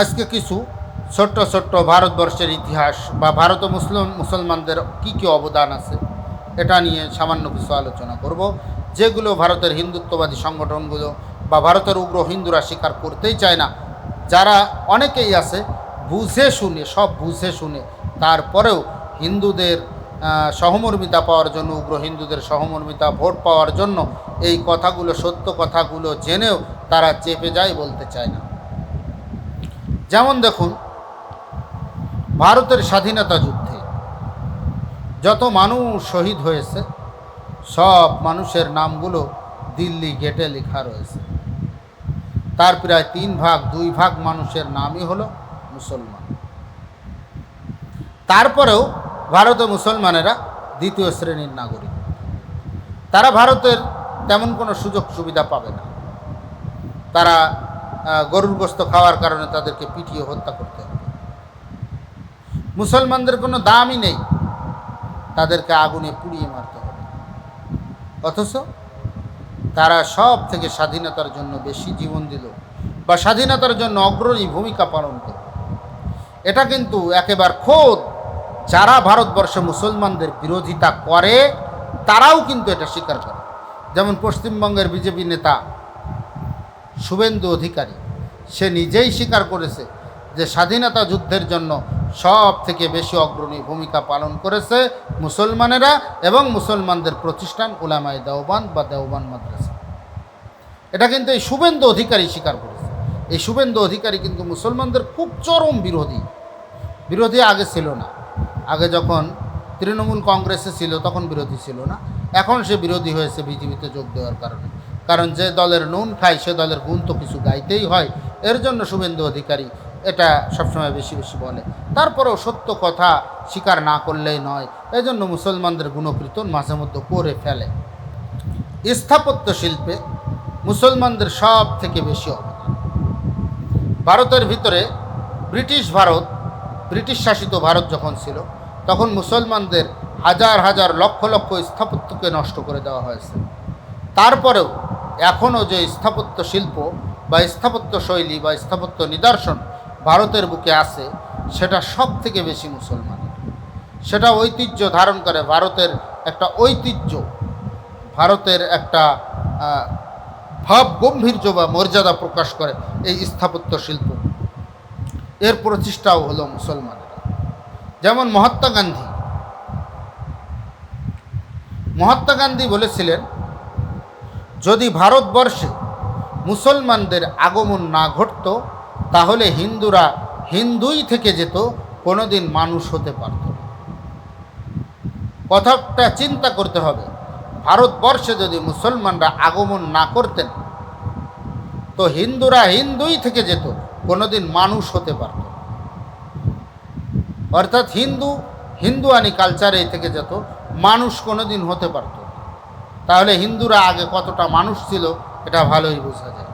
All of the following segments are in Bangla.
আজকে কিছু ছোট্ট ছোট্ট ভারতবর্ষের ইতিহাস বা ভারত মুসলিম, মুসলমানদের কি কি অবদান আছে, এটা নিয়ে সামান্য কিছু আলোচনা করব, যেগুলো ভারতের হিন্দুত্ববাদী সংগঠনগুলো বা ভারতের উগ্র হিন্দুরা স্বীকার করতেই চায় না। যারা অনেকেই আছে, বুঝে শুনে, সব বুঝে শুনে, তারপরেও হিন্দুদের সহমর্মিতা পাওয়ার জন্য, উগ্র হিন্দুদের সহমর্মিতা, ভোট পাওয়ার জন্য এই কথাগুলো, সত্য কথাগুলো জেনেও তারা চেপে যায় বলতে চায় না। যেমন দেখুন, ভারতের স্বাধীনতা যুদ্ধে যত মানুষ শহীদ হয়েছে, সব মানুষের নামগুলো দিল্লি গেটে লেখা রয়েছে। তার প্রায় তিন ভাগ, দুই ভাগ মানুষের নামই হলো মুসলমান। তারপরেও ভারতে মুসলমানেরা দ্বিতীয় শ্রেণির নাগরিক। তারা ভারতের তেমন কোনো সুযোগ সুবিধা পাবে না। তারা গরুর গোস্ত খাওয়ার কারণে তাদেরকে পিটিয়ে হত্যা করতে হবে। মুসলমানদের কোনো দামই নেই। তাদেরকে আগুনে পুড়িয়ে মারতে হবে। অথচ তারা সব থেকে স্বাধীনতার জন্য বেশি জীবন দিল বা স্বাধীনতার জন্য অগ্রণী ভূমিকা পালন করল। এটা কিন্তু একেবারে খোদ যারা ভারতবর্ষে মুসলমানদের বিরোধিতা করে, তারাও কিন্তু এটা স্বীকার করে। যেমন পশ্চিমবঙ্গের বিজেপি নেতা শুভেন্দু অধিকারী। সে নিজেই স্বীকার করেছে যে স্বাধীনতা যুদ্ধের জন্য সব থেকে বেশি অগ্রণী ভূমিকা পালন করেছে মুসলমানেরা এবং মুসলমানদের প্রতিষ্ঠান উলামাই দেওবান বা দেওবান মাদ্রাসা। এটা কিন্তু এই শুভেন্দু অধিকারী স্বীকার করেছে। এই শুভেন্দু অধিকারী কিন্তু মুসলমানদের খুব চরম বিরোধী। বিরোধী আগে ছিল না। আগে যখন তৃণমূল কংগ্রেসে ছিল তখন বিরোধী ছিল না। এখন সে বিরোধী হয়েছে বিজেপিতে যোগ দেওয়ার কারণে। কারণ যে দলের নুন খায়, সে দলের গুণ তো কিছু গাইতেই হয়। এর জন্য শুভেন্দু অধিকারী এটা সবসময় বেশি বেশি বলে। তারপরেও সত্য কথা স্বীকার না করলেই নয়। এজন্য মুসলমানদের গুণকীর্তন মাঝে মধ্যে করে ফেলে। স্থাপত্য শিল্পে মুসলমানদের সব থেকে বেশি অবদান। ভারতের ভিতরে ব্রিটিশ ভারত, ব্রিটিশ শাসিত ভারত যখন ছিল, তখন মুসলমানদের হাজার হাজার লক্ষ লক্ষ স্থাপত্যকে নষ্ট করে দেওয়া হয়েছে। তারপরেও এখনও যে স্থাপত্য শিল্প বা স্থাপত্য শৈলী বা স্থাপত্য নিদর্শন ভারতের বুকে আছে, সেটা সব থেকে বেশি মুসলমানের সেটা ঐতিহ্য ধারণ করে ভারতের একটা ঐতিহ্য, ভারতের একটা ভাব গম্ভীর্য বা মর্যাদা প্রকাশ করে এই স্থাপত্য শিল্প। এর প্রতিষ্ঠাও হলো মুসলমানেরা যেমন মহাত্মা গান্ধী। মহাত্মা গান্ধী বলেছিলেন যদি ভারতবর্ষে মুসলমানদের আগমন না ঘটত, তাহলে হিন্দুরা হিন্দুই থেকে যেত, কোনোদিন মানুষ হতে পারত কথাটা চিন্তা করতে হবে, ভারতবর্ষে যদি মুসলমানরা আগমন না করতেন, তো হিন্দুরা হিন্দুই থেকে যেত, কোনোদিন মানুষ হতে পারত অর্থাৎ হিন্দু, হিন্দুয়ানি কালচারেই থেকে যেত, মানুষ কোনোদিন হতে পারত। তাহলে হিন্দুরা আগে কতটা মানুষ ছিল, এটা ভালোই বোঝা যায়।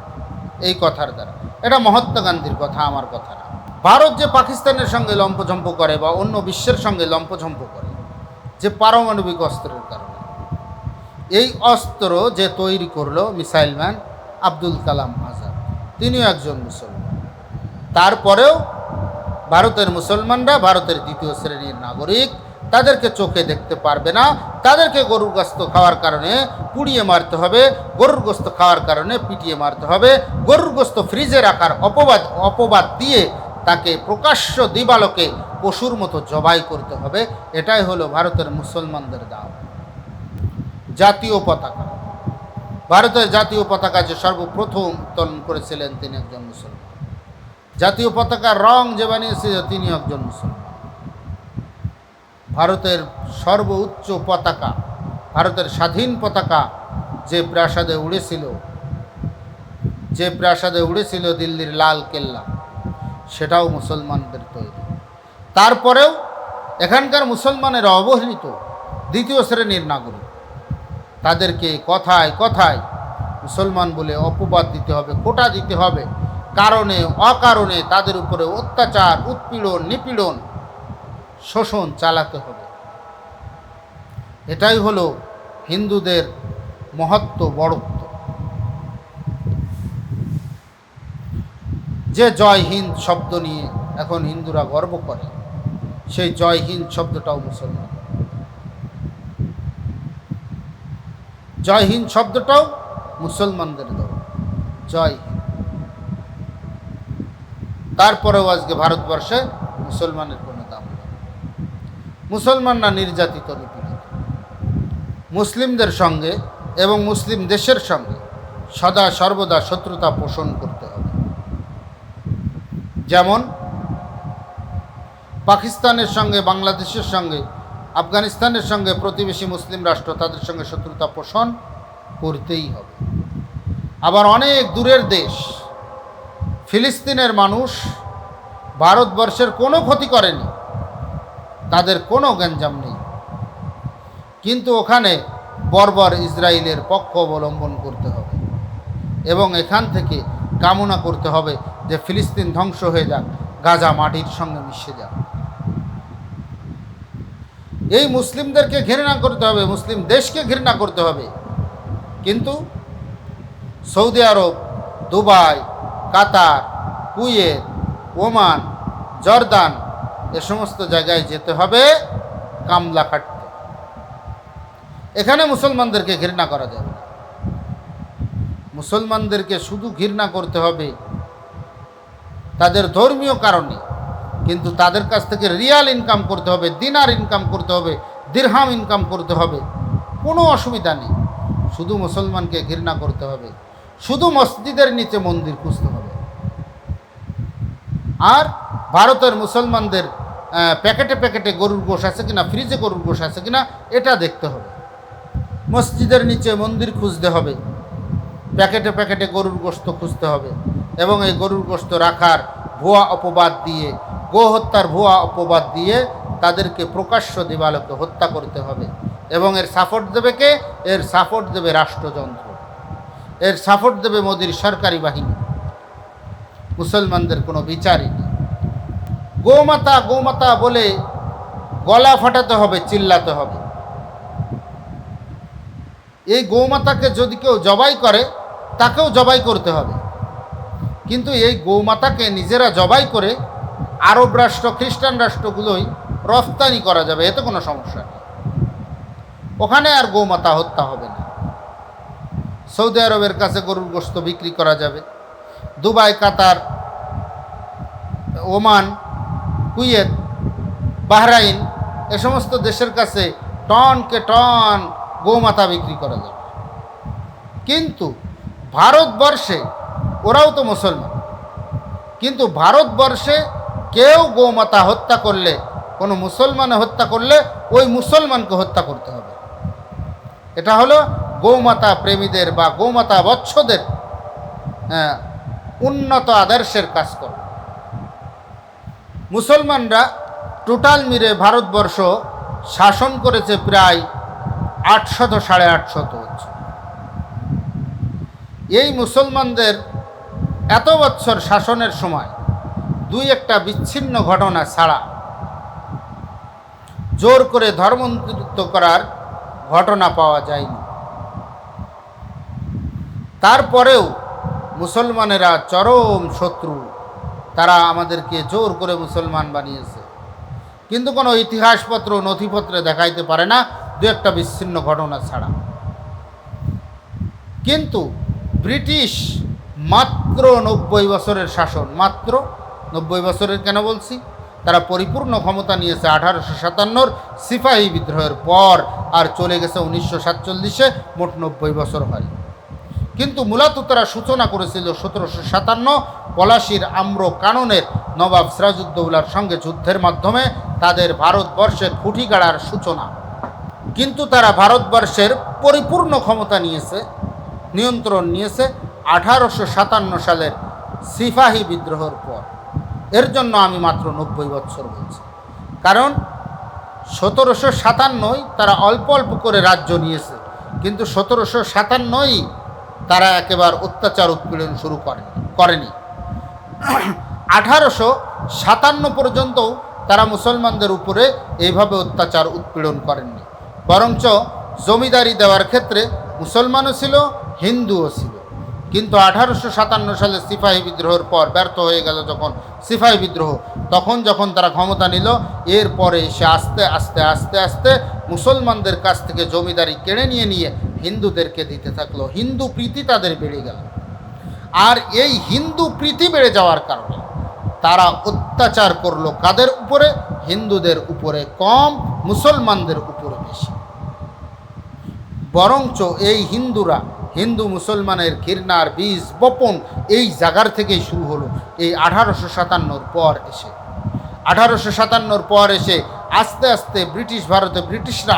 এই কথার দ্বারা। এটা মহাত্মা গান্ধীর কথা, আমার কথা না। ভারত যে পাকিস্তানের সঙ্গে লম্পঝম্প করে বা অন্য বিশ্বের সঙ্গে লম্পঝম্প করে, যে পারমাণবিক অস্ত্রের কারণে। এই অস্ত্র যে তৈরি করল মিসাইল ম্যান আব্দুল কালাম আজাদ, তিনিও একজন মুসলমান। তারপরেও ভারতের মুসলমানরা ভারতের দ্বিতীয় শ্রেণির নাগরিক তাদেরকে চোখে দেখতে পারবে না। তাদেরকে গরুর গোস্ত খাওয়ার কারণে পুড়িয়ে মারতে হবে, গরুর গোস্ত খাওয়ার কারণে পিটিয়ে মারতে হবে। গরুর গোস্ত ফ্রিজে রাখার অপবাদ অপবাদ দিয়ে তাকে প্রকাশ্য দিবালোকে পশুর মতো জবাই করতে হবে। এটাই হলো ভারতের মুসলমানদের দাম জাতীয় পতাকা। ভারতের জাতীয় পতাকা যে সর্বপ্রথম উত্তোলন করেছিলেন তিনি একজন মুসলমান। জাতীয় পতাকার রং যে বানিয়েছিল তিনি একজন মুসলমান। ভারতের সর্বোচ্চ পতাকা, ভারতের স্বাধীন পতাকা যে প্রাসাদে উড়েছিল, যে প্রাসাদে উড়েছিল দিল্লির লাল কেল্লা, সেটাও মুসলমানদের তৈরি। তারপরেও এখানকার মুসলমানেরা অবহেলিত দ্বিতীয় শ্রেণির নাগরিক। তাদেরকে কথায় কথায় মুসলমান বলে অপবাদ দিতে হবে কোটা দিতে হবে, কারণে অকারণে তাদের উপরে অত্যাচার, উৎপীড়ন, নিপীড়ন শোষণ চালাতে হবে। এটাই হলো হিন্দুদের মহত্ব বড়ত্ব। যে জয় হিন্দ শব্দ নিয়ে এখন হিন্দুরা গর্ব করে, সেই জয় হিন্দ শব্দটাও মুসলমান। জয় হিন্দ শব্দটাও মুসলমানদের ধর্ম। জয় হিন্দ। তারপরেও আজকে ভারতবর্ষে মুসলমানের কোনো মুসলমানরা নির্যাতিত নিপীড়িত মুসলিমদের সঙ্গে এবং মুসলিম দেশের সঙ্গে সদা সর্বদা শত্রুতা পোষণ করতে হবে। যেমন, পাকিস্তানের সঙ্গে, বাংলাদেশের সঙ্গে, আফগানিস্তানের সঙ্গে প্রতিবেশী মুসলিম রাষ্ট্র তাদের সঙ্গে শত্রুতা পোষণ করতেই হবে। আবার অনেক দূরের দেশ, ফিলিস্তিনের মানুষ ভারতবর্ষের কোনো ক্ষতি করেনি। তাদের কোনো গ্যাঞ্জাম নেই। কিন্তু ওখানে বর্বর ইসরায়েলের পক্ষ অবলম্বন করতে হবে এবং এখান থেকে কামনা করতে হবে যে ফিলিস্তিন ধ্বংস হয়ে যাক, গাজা মাটির সঙ্গে মিশে যাক। এই মুসলিমদেরকে ঘৃণা করতে হবে, মুসলিম দেশকে ঘৃণা করতে হবে। কিন্তু Saudi Arab, Dubai, Qatar, Kuwait, Oman, Jordan এ সমস্ত জায়গায় যেতে হবে, কামলা খাটতে। এখানে মুসলমানদেরকে ঘৃণা করা যাবে মুসলমানদেরকে শুধু ঘৃণা করতে হবে তাদের ধর্মীয় কারণে, কিন্তু তাদের কাছ থেকে রিয়াল ইনকাম করতে হবে, দিনার ইনকাম করতে হবে, দিরহাম ইনকাম করতে হবে, কোনো অসুবিধা নেই। শুধু মুসলমানকে ঘৃণা করতে হবে, শুধু মসজিদের নিচে মন্দির খুঁজতে হবে। আর ভারতের মুসলমানদের প্যাকেটে প্যাকেটে গরুর গোশ আছে কিনা, ফ্রিজে গরুর গোশ আছে কিনা, এটা দেখতে হবে। মসজিদের নিচে মন্দির খুঁজতে হবে। প্যাকেটে প্যাকেটে গরুর গোস্ত খুঁজতে হবে এবং এই গরুর গোস্ত রাখার ভুয়া অপবাদ দিয়ে, গো হত্যার ভুয়া অপবাদ দিয়ে তাদেরকে প্রকাশ্য দিবালোকে হত্যা করতে হবে এবং এর সাপোর্ট দেবে কে? এর সাপোর্ট দেবে রাষ্ট্রযন্ত্র। এর সাপোর্ট দেবে মোদির সরকারি বাহিনী। মুসলমানদের কোনো বিচারই নেই। গোমাতা গোমাতা বলে গলা ফাটাতে হবে, চিল্লাতে হবে। এই গৌমাতাকে যদি কেউ জবাই করে, তাকেও জবাই করতে হবে। কিন্তু এই গৌমাতাকে নিজেরা জবাই করে আরব রাষ্ট্র, খ্রিস্টান রাষ্ট্রগুলোই রফতানি করা যাবে, এতে কোনো সমস্যা নেই। ওখানে আর গৌমাতা হত্যা হবে না। সৌদি আরবের কাছে গরুর গোস্ত বিক্রি করা যাবে। Dubai, Qatar, Oman Kuwait Bahrain এ সমস্ত দেশের কাছে টনকে টন গোমাতা বিক্রি করা যাবে কিন্তু ভারতবর্ষে ওরাও তো মুসলমান। কিন্তু ভারতবর্ষে কেউ গোমাতা হত্যা করলে কোনো মুসলমানে হত্যা করলে ওই মুসলমানকে হত্যা করতে হবে। এটা হলো গৌমাতা প্রেমীদের বা গৌমাতা বৎসদের হ্যাঁ, উন্নত আদর্শের কাজ করে। মুসলমানরা টোটাল মিলে ভারতবর্ষ শাসন করেছে প্রায় আটশত সাড়ে আটশত বছর এই মুসলমানদের এত বছর শাসনের সময় দুই একটা বিচ্ছিন্ন ঘটনা ছাড়া জোর করে ধর্মান্তরিত করার ঘটনা পাওয়া যায়নি। তারপরেও মুসলমানেরা চরম শত্রু। তারা আমাদেরকে জোর করে মুসলমান বানিয়েছে। কিন্তু কোনো ইতিহাসপত্র, নথিপত্রে দেখাইতে পারে না, দু একটা বিচ্ছিন্ন ঘটনা ছাড়া। কিন্তু ব্রিটিশ মাত্র নব্বই বছরের শাসন, মাত্র নব্বই বছরের কেন বলছি? তারা পরিপূর্ণ ক্ষমতা নিয়েছে আঠারোশো সাতান্নর সিপাহী বিদ্রোহের পর, আর চলে গেছে উনিশশো সাতচল্লিশে মোট নব্বই বছর হয় কিন্তু মূলত তারা সূচনা করেছিল সতেরোশো সাতান্ন পলাশির আম্র কাননের। নবাব সিরাজউদ্দৌলার সঙ্গে যুদ্ধের মাধ্যমে তাদের ভারতবর্ষের খুঁটি গাড়ার সূচনা। কিন্তু তারা ভারতবর্ষের পরিপূর্ণ ক্ষমতা নিয়েছে, নিয়ন্ত্রণ নিয়েছে আঠারোশো সাতান্ন সালের সিপাহী বিদ্রোহের পর। এর জন্য আমি মাত্র নব্বই বছর বলছি। কারণ সতেরোশো সাতান্নই তারা অল্প অল্প করে রাজ্য নিয়েছে, কিন্তু সতেরোশো সাতান্নই তারা একেবার অত্যাচার উৎপীড়ন শুরু করেন করেনি। আঠারোশো সাতান্ন পর্যন্তও তারা মুসলমানদের উপরে এইভাবে অত্যাচার উৎপীড়ন করেননি। বরঞ্চ জমিদারি দেওয়ার ক্ষেত্রে মুসলমানও ছিল, হিন্দুও ছিল। কিন্তু আঠারোশো সাতান্ন সালে সিপাহী বিদ্রোহের পর ব্যর্থ হয়ে গেল যখন সিপাহী বিদ্রোহ, তখন যখন তারা ক্ষমতা নিল, এরপরে সে আস্তে আস্তে আস্তে আস্তে মুসলমানদের কাছ থেকে জমিদারি কেড়ে নিয়ে নিয়ে হিন্দুদেরকে দিতে থাকল, হিন্দু প্রীতি তাদের বেড়ে গেল। আর এই হিন্দু প্রীতি বেড়ে যাওয়ার কারণে তারা অত্যাচার করল কাদের উপরে? হিন্দুদের উপরে কম, মুসলমানদের উপরে বেশি। বরঞ্চ এই হিন্দুরা, হিন্দু মুসলমানের ঘৃণার বীজ বপন এই জায়গার থেকেই শুরু হলো। এই আঠারোশো সাতান্নর পর এসে, আঠারোশো সাতান্নর পর এসে আস্তে আস্তে ব্রিটিশ ভারতে ব্রিটিশরা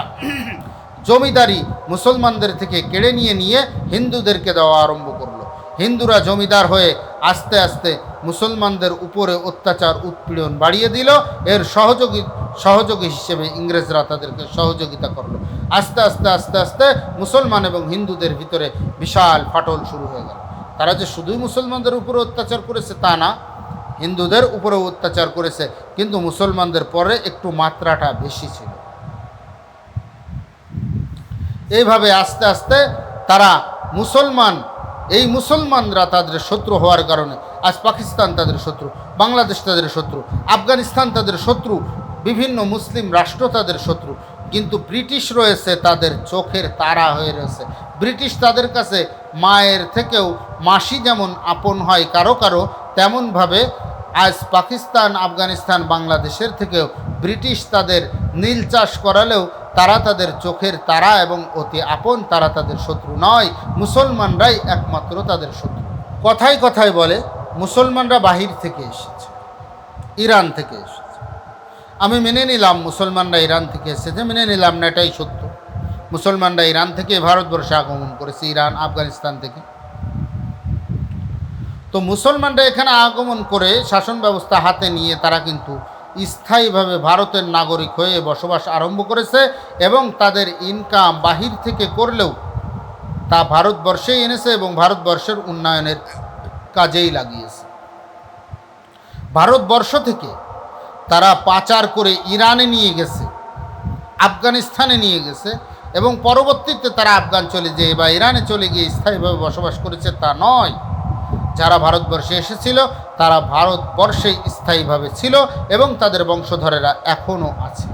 জমিদারি মুসলমানদের থেকে কেড়ে নিয়ে নিয়ে হিন্দুদেরকে দেওয়া আরম্ভ করল। হিন্দুরা জমিদার হয়ে আস্তে আস্তে মুসলমানদের উপরে অত্যাচার, উৎপীড়ন বাড়িয়ে দিল। এর সহযোগী সহযোগী হিসেবে ইংরেজরা তাদেরকে সহযোগিতা করল। আস্তে আস্তে আস্তে আস্তে মুসলমান এবং হিন্দুদের ভিতরে বিশাল ফাটল শুরু হয়ে গেল। তারা যে শুধুই মুসলমানদের উপরে অত্যাচার করেছে তা না, হিন্দুদের উপরেও অত্যাচার করেছে, কিন্তু মুসলমানদের পরে একটু মাত্রাটা বেশি ছিল। এইভাবে আস্তে আস্তে তারা মুসলমান, এই মুসলমানরা তাদের শত্রু হওয়ার কারণে, আজ পাকিস্তান তাদের শত্রু, বাংলাদেশ তাদের শত্রু, আফগানিস্তান তাদের শত্রু, বিভিন্ন মুসলিম রাষ্ট্র তাদের শত্রু, কিন্তু ব্রিটিশ রয়েছে তাদের চোখের তারা হয়ে রয়েছে। ব্রিটিশ তাদের কাছে মায়ের থেকেও মাসি যেমন আপন হয় কারও কারও, তেমনভাবে আজ পাকিস্তান, আফগানিস্তান, বাংলাদেশের থেকেও ব্রিটিশ তাদের নীল চাষ করালেও তারা তাদের চোখের তারা এবং অতি আপন তারা তাদের শত্রু নয়, মুসলমানরাই একমাত্র তাদের শত্রু। কথায় কথায় বলে, মুসলমানরা বাহির থেকে এসেছে, ইরান থেকে এসেছে। আমি মেনে নিলাম মুসলমানরা ইরান থেকে এসেছে, মেনে নিলাম না এটাই সত্য। মুসলমানরা ইরান থেকে ভারতবর্ষে আগমন করেছে, ইরান, আফগানিস্তান থেকে। তো মুসলমানরা এখানে আগমন করে শাসন ব্যবস্থা হাতে নিয়ে তারা কিন্তু স্থায়ীভাবে ভারতের নাগরিক হয়ে বসবাস আরম্ভ করেছে এবং তাদের ইনকাম বাহির থেকে করলেও তা ভারতবর্ষেই এনেছে এবং ভারতবর্ষের উন্নয়নের কাজেই লাগিয়েছে। ভারতবর্ষ থেকে তারা পাচার করে ইরানে নিয়ে গেছে, আফগানিস্তানে নিয়ে গেছে এবং পরবর্তীতে তারা আফগান চলে যেয়ে বা ইরানে চলে গিয়ে স্থায়ীভাবে বসবাস করেছে তা নয়। যারা ভারতবর্ষে এসেছিল, তারা ভারতবর্ষে স্থায়ীভাবে ছিল এবং তাদের বংশধরেরা এখনও আছে।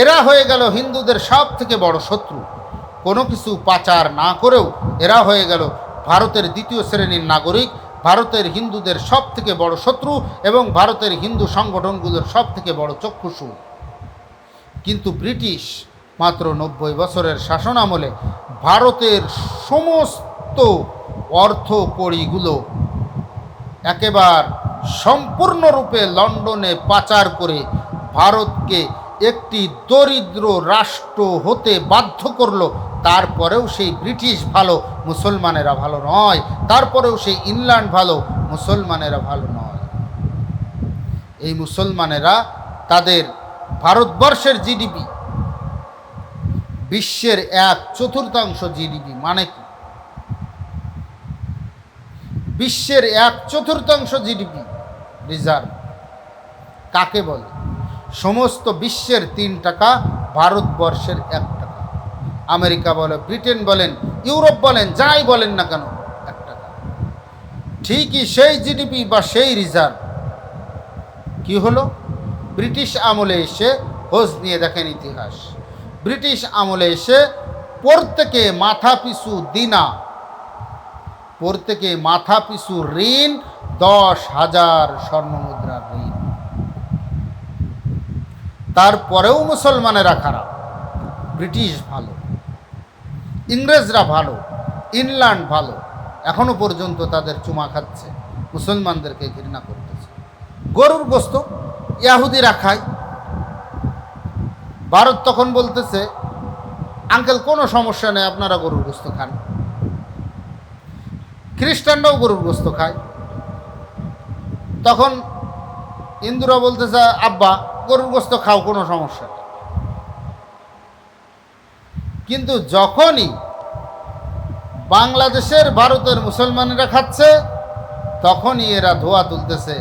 এরা হয়ে গেল হিন্দুদের সব থেকে বড় শত্রু। কোনো কিছু পাচার না করেও এরা হয়ে গেল ভারতের দ্বিতীয় শ্রেণির নাগরিক, ভারতের হিন্দুদের সব থেকে বড় শত্রু এবং ভারতের হিন্দু সংগঠনগুলোর সব থেকে বড় চক্ষুষু কিন্তু ব্রিটিশ মাত্র নব্বই বছরের শাসন আমলে ভারতের সমস্ত অর্থ কড়িগুলো একেবার সম্পূর্ণরূপে লন্ডনে পাচার করে ভারতকে একটি দরিদ্র রাষ্ট্র হতে বাধ্য করল। তারপরেও সেই ব্রিটিশ ভালো মুসলমানেরা ভালো নয়। তারপরেও সেই ইংল্যান্ড ভালো মুসলমানেরা ভালো নয়। এই মুসলমানেরা তাদের ভারতবর্ষের জিডিপি, বিশ্বের এক চতুর্থাংশ জিডিপি মানে কি? বিশ্বের এক চতুর্থাংশ জিডিপি রিজার্ভ। কাকে বলে? সমস্ত বিশ্বের তিন টাকা, ভারতবর্ষের এক টাকা। আমেরিকা বলে, ব্রিটেন বলেন, ইউরোপ বলেন, যাই বলেন না কেন, এক টাকা। ঠিকই সেই জিডিপি বা সেই রিজার্ভ। কি হলো? ব্রিটিশ আমলে এসে খোঁজ নিয়ে দেখেন ইতিহাস। ব্রিটিশ আমলে এসে প্রত্যেকে মাথা পিছু দিনা প্রত্যেকে মাথা পিছু ঋণ, দশ হাজার স্বর্ণমুদ্রার ঋণ। তারপরেও মুসলমানেরা খারাপ। ব্রিটিশ ভালো। ইংরেজরা ভালো। ইংল্যান্ড ভালো। এখনও পর্যন্ত তাদের চুমা খাচ্ছে। মুসলমানদেরকে ঘৃণা করতেছে। গরুর গোস্ত ইয়াহুদিরা খায়। ভারত তখন বলতেছে, আঙ্কেল, কোনো সমস্যা নেই, আপনারা গরুর গোস্ত খান। খ্রিস্টানরাও গরুর গোস্ত খায়। তখন হিন্দুরা বলতেছে, আব্বা, গরুর গোস্ত খাও, কোনো সমস্যা নেই। কিন্তু যখনই বাংলাদেশের, ভারতের মুসলমানেরা খাচ্ছে, তখনই এরা ধোয়া তুলতেছে,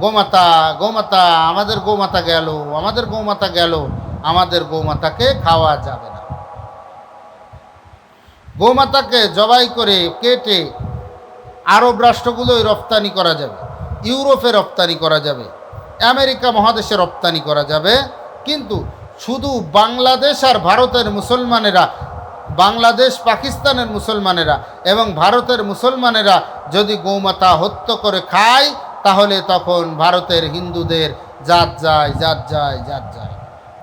গোমাতা গোমাতা, আমাদের গোমাতা গেল, আমাদের গোমাতা গেল, আমাদের গোমাতাকে খাওয়া যাবে না। গোমাতাকে জবাই করে কেটে আরব রাষ্ট্রগুলোই রপ্তানি করা যাবে, ইউরোপে রপ্তানি করা যাবে, আমেরিকা মহাদেশে রপ্তানি করা যাবে, কিন্তু শুধু বাংলাদেশ আর ভারতের মুসলমানেরা, বাংলাদেশ, পাকিস্তানের মুসলমানেরা এবং ভারতের মুসলমানেরা যদি গৌমাতা হত্যা করে খায়, তাহলে তখন ভারতের হিন্দুদের জাত যায় জাত যায় জাত যায়।